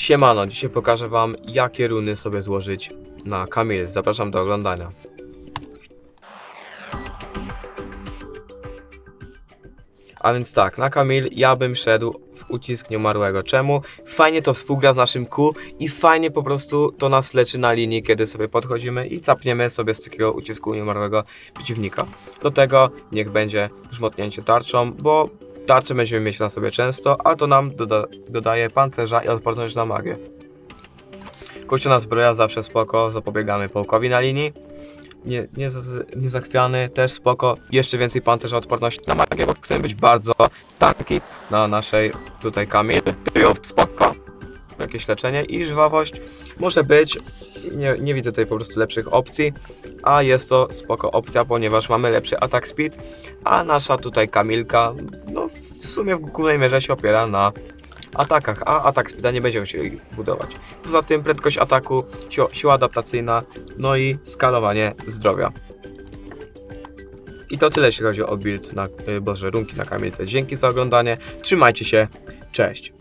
Siemano, dzisiaj pokażę wam jakie runy sobie złożyć na Kamil. Zapraszam do oglądania. A więc tak, na Kamil ja bym szedł w ucisk nieumarłego. Czemu? Fajnie to współgra z naszym Q i fajnie po prostu to nas leczy na linii, kiedy sobie podchodzimy i capniemy sobie z takiego ucisku nieumarłego przeciwnika. Do tego niech będzie grzmotnięcie tarczą, bo tarczę będziemy mieć na sobie często, a to nam doda dodaje pancerza i odporność na magię. Kościana zbroja zawsze spoko, zapobiegamy połkowi na linii. Nie, nie, z- też spoko, jeszcze więcej pancerza odporności na magię, bo chcemy być bardzo tanki na naszej tutaj. Kryjów spoko, jakieś leczenie i żwawość może być, nie, nie widzę tutaj po prostu lepszych opcji, a jest to spoko opcja, ponieważ mamy lepszy atak speed, a nasza tutaj Kamilka, no w sumie w głównej mierze się opiera na atakach, a atak speeda nie będziemy chcieli budować. Poza tym prędkość ataku, siła, siła adaptacyjna, no i skalowanie zdrowia. I to tyle jeśli chodzi o build na, y, boże, runki na kamilce. Dzięki za oglądanie, trzymajcie się, cześć!